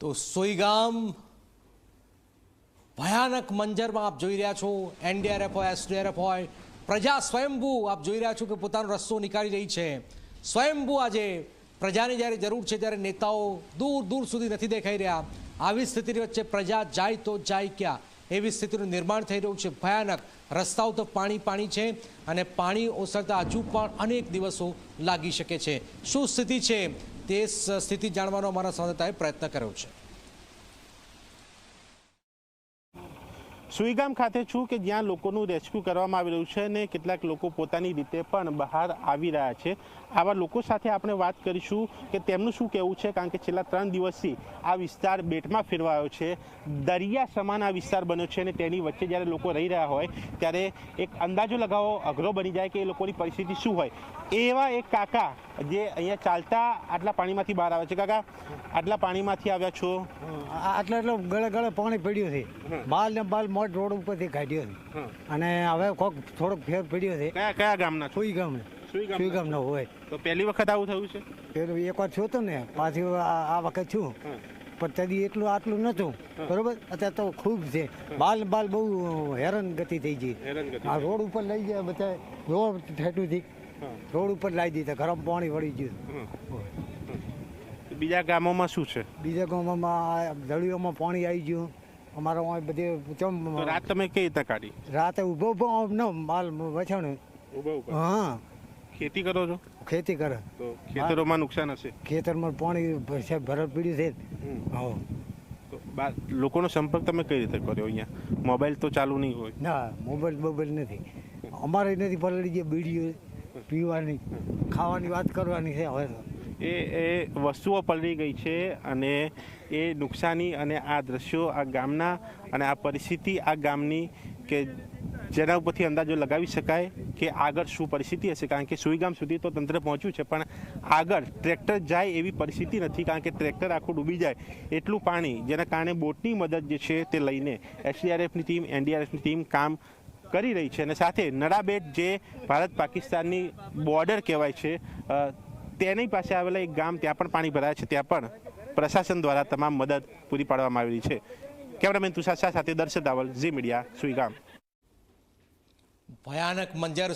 તો સોઈગામ ભયાનક મંજરમાં આપ જોઈ રહ્યા છો. એનડીઆરએફ હોય, એસડીઆરએફ હોય, પ્રજા સ્વયંભૂ આપ જોઈ રહ્યા છો કે પોતાનો રસ્તો નીકાળી રહી છે. સ્વયંભૂ આજે પ્રજાની જ્યારે જરૂર છે ત્યારે નેતાઓ દૂર દૂર સુધી નથી દેખાઈ રહ્યા. આવી સ્થિતિની વચ્ચે પ્રજા જાય તો જાય ક્યાં? એવી સ્થિતિનું નિર્માણ થઈ રહ્યું છે. ભયાનક રસ્તાઓ તો પાણી પાણી છે અને પાણી ઓસરતા હજુ પણ અનેક દિવસો લાગી શકે છે. શું સ્થિતિ છે? તે સ્થિતિ જાણવાનો અમારા સંવાદદાતાએ પ્રયત્ન કર્યો છે. સુઈગામ ખાતે છું કે જ્યાં લોકોનું રેસ્ક્યુ કરવામાં આવી રહ્યું છે અને કેટલાક લોકો પોતાની રીતે પણ બહાર આવી રહ્યા છે. આવા લોકો સાથે આપણે વાત કરીશું કે તેમનું શું કહેવું છે કારણ કે છેલ્લા ત્રણ દિવસથી આ વિસ્તાર બેટમાં ફેરવાયો છે. દરિયા સમાન આ વિસ્તાર બન્યો છે અને તેની વચ્ચે જ્યારે લોકો રહી રહ્યા હોય ત્યારે એક અંદાજો લગાવો અઘરો બની જાય કે એ લોકોની પરિસ્થિતિ શું હોય. એવા એક કાકા જે અહીંયા ચાલતા આટલા પાણીમાંથી બહાર આવે છે. કાકા આટલા પાણીમાંથી આવ્યા છો? આટલે એટલે ગળે ગળે પાણી પડ્યું છે. બાલ ને બાલ મોટ રોડ ઉપરથી કાઢ્યો છે. અને હવે કોક થોડોક ફેર પડ્યો છે. કયા કયા ગામના સુઈ ગામ સુઈગામના? સુઈ ગામના હોય. તો પહેલી વખત આવું થયું છે? પેલું એક વાર છું તો ને પાછી આ વખત છું. પણ તદી એટલું આટલું નહોતું. બરોબર? અત્યારે તો ખૂબ છે. બાલ બાલ બહુ હેરાન ગતિ થઈ ગઈ. આ રોડ ઉપર લઈ ગયા બધા રોડ ઠેઠું થી. રોડ ઉપર લાવી દીધા. ગરમ પાણી વળી ગયું. બીજા ગામોમાં શું છે? બીજા ગામમાં દળીઓમાં પાણી આવી ગયું. અમારા અહીં બધી તો ચમ રાત તમે કઈ રીતે કાઢી? રાતે ઊભો ઊભો આમ ન માલ વછાણું. હા. ખેતી કરો છો? ખેતી કરે. તો ખેતરોમાં નુકસાન હશે? ખેતરમાં પાણી ભર- ભરત પીડ્યું છે. હા. તો લોકોનો સંપર્ક તમે કઈ રીતે કર્યો અહીંયા? મોબાઈલ તો ચાલુ નહીં હોય. ના મોબાઈલ મોબાઈલ નથી. અમારે નથી પલળી જે બીડીઓ પીવાની. ખાવાની વાત કરવાની છે હવે એ એ વસ્તુઓ પલળી ગઈ છે અને એ નુકસાની અને આ દ્રશ્યો આ ગામના અને આ પરિસ્થિતિ આ ગામની કે જેના ઉપરથી અંદાજો લગાવી શકાય કે આગળ શું પરિસ્થિતિ હશે. કારણ કે સુઈગામ સુધી તો તંત્ર પહોંચ્યું છે, પણ આગળ ટ્રેક્ટર જાય એવી પરિસ્થિતિ નથી. કારણ કે ટ્રેક્ટર આખું ડૂબી જાય એટલું પાણી, જેના કારણે બોટની મદદ જે છે તે લઈને એસડીઆરએફની ટીમ, એનડીઆરએફની ટીમ કામ કરી રહી છે. અને સાથે નડાબેટ જે ભારત પાકિસ્તાનની બોર્ડર કહેવાય છે તેની પાસે આવેલા એક ગામ ત્યાં પણ પાણી ભરાય છે. ત્યાં પણ પ્રશાસન દ્વારા તમામ મદદ પૂરી પાડવામાં આવેલી છે. કેમેરામેન તુષાર શાહ સાથે દર્શક દાવલ ઝી મીડિયા, સુઈગામ. ભયાનક મંજર